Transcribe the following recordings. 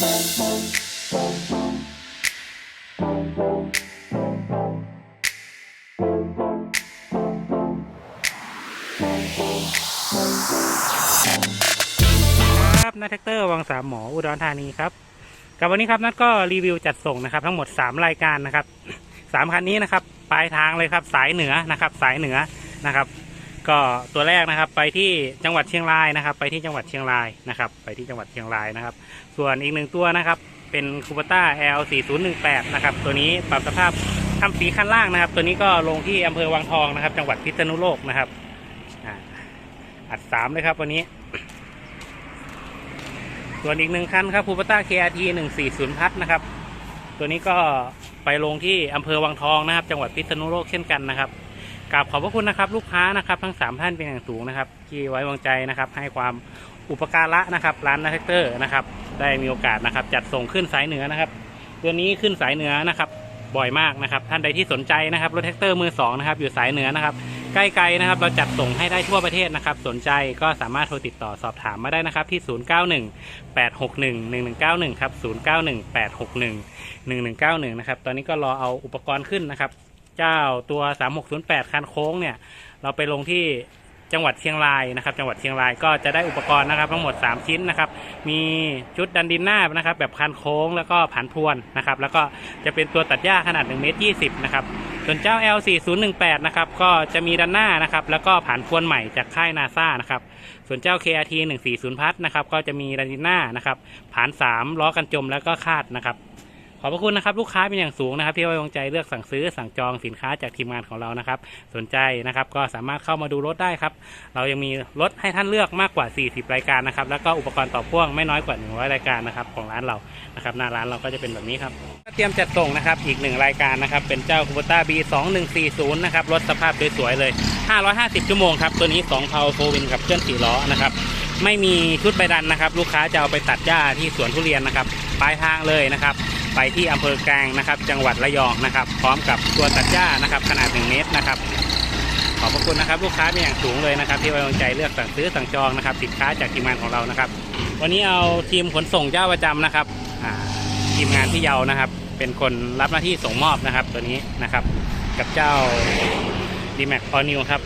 ครับนัทแท็กเตอร์วังสามหมออุดรธานีครับกับวันนี้ครับนัทก็รีวิวจัดส่งนะครับ ทั้งหมด 3 รายการนะครับสามคันนี้นะครับปลายทางเลยครับ สายเหนือนะครับ สายเหนือนะครับ ก็ตัวแรกนะครับไปที่จังหวัดเชียงรายนะครับ ไปที่จังหวัดเชียงรายนะครับ ไปที่จังหวัดเชียงรายนะครับ ส่วนอีกหนึ่งตัวนะครับ เป็นคูปต้า L 4 0 1 8 นะครับ ตัวนี้ปรับสภาพทำสีขั้นล่างนะครับ ตัวนี้ก็ลงที่อำเภอวังทองนะครับ จังหวัดพิษณุโลกนะครับอัดสามเลยครับวันนี้ ส่วนอีกหนึ่งคันครับคูปต้า KRT 140พัทนะครับ ตัวนี้ก็ไปลงที่อำเภอวังทองนะครับ จังหวัดพิษณุโลกเช่นกันนะครับ กราบขอบพระคุณนะครับ ลูกค้านะครับ ทั้งสามท่านเป็นอย่างสูงนะครับ ที่ไว้วางใจนะครับ ให้ความอุปการะนะครับ ร้านนาแท็กเตอร์นะครับ ได้มีโอกาสนะครับ จัดส่งขึ้นสายเหนือนะครับตัวนี้ขึ้นสายเหนือนะครับ บ่อยมากนะครับ ท่านใดที่สนใจนะครับรถแท็กเตอร์มือสองนะครับ อยู่สายเหนือนะครับใกล้ๆนะครับ เราจัดส่งให้ได้ทั่วประเทศนะครับ สนใจก็สามารถโทรติดต่อสอบถามมาได้นะครับ ที่ 091 861 1191 ครับ 091 861 1191 นะครับ ตอนนี้ก็รอเอาอุปกรณ์ขึ้นนะครับ เจ้าตัว 3608 คันโค้งเนี่ย เราไปลงที่จังหวัดเชียงรายนะครับ จังหวัดเชียงรายก็จะได้อุปกรณ์นะครับ ทั้งหมด 3 ชิ้นนะครับ มีชุดดันดินหน้านะครับ แบบคันโค้งแล้วก็ผันพวนนะครับ แล้วก็จะเป็นตัวตัดหญ้าขนาด1เมตร20นะครับส่วนเจ้า L4018 นะครับก็จะมีด้านหน้านะครับ แล้วก็ผันพวนใหม่จากค่ายนาซานะครับส่วนเจ้า KRT 140พัทนะครับก็จะมีดันดินหน้านะครับผ่าน 3 ล้อกันจมแล้วก็คาดนะครับ ขอบพระคุณนะครับลูกค้าเป็นอย่างสูงนะครับที่ไว้วางใจเลือกสั่งซื้อสั่งจองสินค้าจากทีมงานของเรานะครับ สนใจนะครับก็สามารถเข้ามาดูรถได้ครับ เรายังมีรถให้ท่านเลือกมากกว่า 40 รายการนะครับ แล้วก็อุปกรณ์ต่อพ่วงไม่น้อยกว่า 100 รายการนะครับของร้านเรานะครับหน้าร้านเราก็จะเป็นแบบนี้ครับเตรียมจัดส่งนะครับอีกหนึ่งรายการนะครับเป็นเจ้าคูปต้า B2140 นะครับรถสภาพสวยๆเลย 550 ชั่วโมงครับตัวนี้2เพาโฟวินกับเครื่อง4ล้อนะครับไม่มีชุดใบดันนะครับ ลูกค้าจะเอาไปตัดหญ้าที่สวนทุเรียนนะครับปลายทางเลยนะครับ ไปที่อำเภอแกลงนะครับ จังหวัดระยองนะครับ พร้อมกับตัวตัดหญ้านะครับ ขนาด 1 เมตรนะครับ ขอบพระคุณนะครับ ลูกค้าเป็นอย่างสูงเลยนะครับ ที่ไว้วางใจเลือกสั่งซื้อสั่งจองนะครับสินค้าจากทีมงานของเรานะครับ วันนี้เอาทีมขนส่งเจ้าประจำนะครับทีมงานที่เยานะครับ เป็นคนรับหน้าที่ส่งมอบนะครับ ตัวนี้นะครับ กับเจ้า d m a x All New ครับ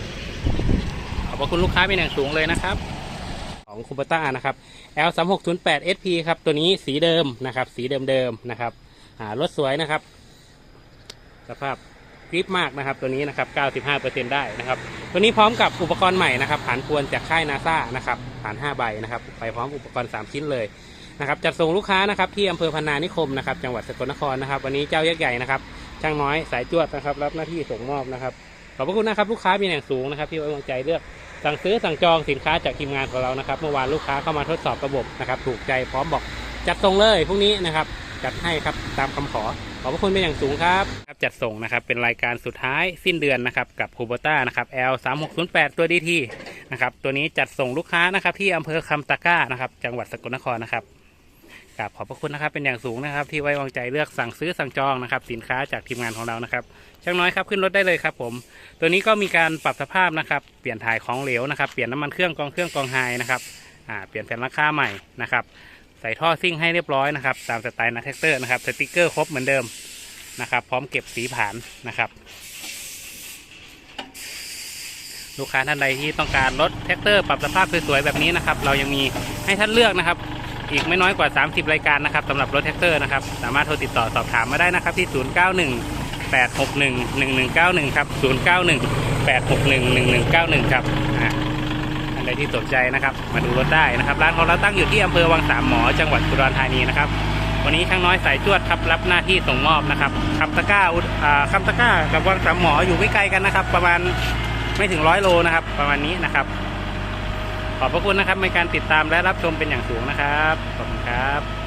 ขอบพระคุณลูกค้าเป็นอย่างสูงเลยนะครับ ของคูปต้านะครับ L 3 6 0 8 SP ครับ ตัวนี้สีเดิมนะครับ สีเดิมๆนะครับรถสวยนะครับ สภาพกริปมากนะครับ ตัวนี้นะครับ 95%ได้นะครับ ตัวนี้พร้อมกับอุปกรณ์ใหม่นะครับผ่านพวนจากค่ายนาซานะครับผ่าน5ใบนะครับ ไปพร้อมอุปกรณ์ 3 ชิ้นเลยนะครับจัดส่งลูกค้านะครับที่อำเภอพนานิคมนะครับ จังหวัดสกลนครนะครับ วันนี้เจ้ายักษ์ใหญ่นะครับช่างน้อยสายจวดนะครับ รับหน้าที่ส่งมอบนะครับขอบพระคุณนะครับลูกค้าเป็นอย่างสูงนะครับที่ไว้วางใจเลือก สั่งซื้อสั่งจองสินค้าจากทีมงานของเรานะครับ เมื่อวานลูกค้าเข้ามาทดสอบระบบนะครับ ถูกใจพร้อมบอกจัดส่งเลยพรุ่งนี้นะครับ จัดให้ครับตามคำขอ ขอบพระคุณเป็นอย่างสูงครับครับจัดส่งนะครับเป็นรายการสุดท้ายสิ้นเดือนนะครับกับคูโบต้านะครับ L 3 6 0 8 ตัวดีทีนะครับตัวนี้จัดส่งลูกค้านะครับที่อำเภอคำตะก้านะครับ จังหวัดสกลนครนะครับ กราบขอบพระคุณนะครับเป็นอย่างสูงนะครับ ที่ไว้วางใจเลือกสั่งซื้อสั่งจองนะครับ สินค้าจากทีมงานของเรานะครับช่างน้อยครับขึ้นรถได้เลยครับผม ตัวนี้ก็มีการปรับสภาพนะครับ เปลี่ยนถ่ายของเหลวนะครับ เปลี่ยนน้ำมันเครื่องกองเครื่องกองไฮนะครับอ่าเปลี่ยนแผ่นราคาใหม่นะครับใส่ท่อซิ่งให้เรียบร้อยนะครับตามสไตล์นาแท็กเตอร์นะครับสติกเกอร์ครบเหมือนเดิมนะครับ พร้อมเก็บสีผ่านนะครับ ลูกค้าท่านใดที่ต้องการรถแท็กเตอร์ปรับสภาพสวยๆแบบนี้นะครับ เรายังมีให้ท่านเลือกนะครับ อีกไม่น้อยกว่า 30 รายการนะครับสำหรับรถแท็กเตอร์นะครับ สามารถโทรติดต่อสอบถามมาได้นะครับที่ 091 861 1191 ครับ 091 861 1191 ครับอ่าท่านใดที่สนใจนะครับ มาดูรถได้นะครับ ร้านของเราตั้งอยู่ที่อำเภอวังสามหมอ จังหวัดอุดรธานีนะครับวันนี้ช่างน้อยสายจวดครับรับหน้าที่ส่งมอบนะครับคำตะก้าอุดอ่าคำตะก้ากับวังสามหมออยู่ไม่ไกลกันนะครับ ประมาณไม่ถึงร้อยโลนะครับ ประมาณนี้นะครับ ขอบพระคุณนะครับในการติดตามและรับชมเป็นอย่างสูงนะครับ ขอบคุณครับ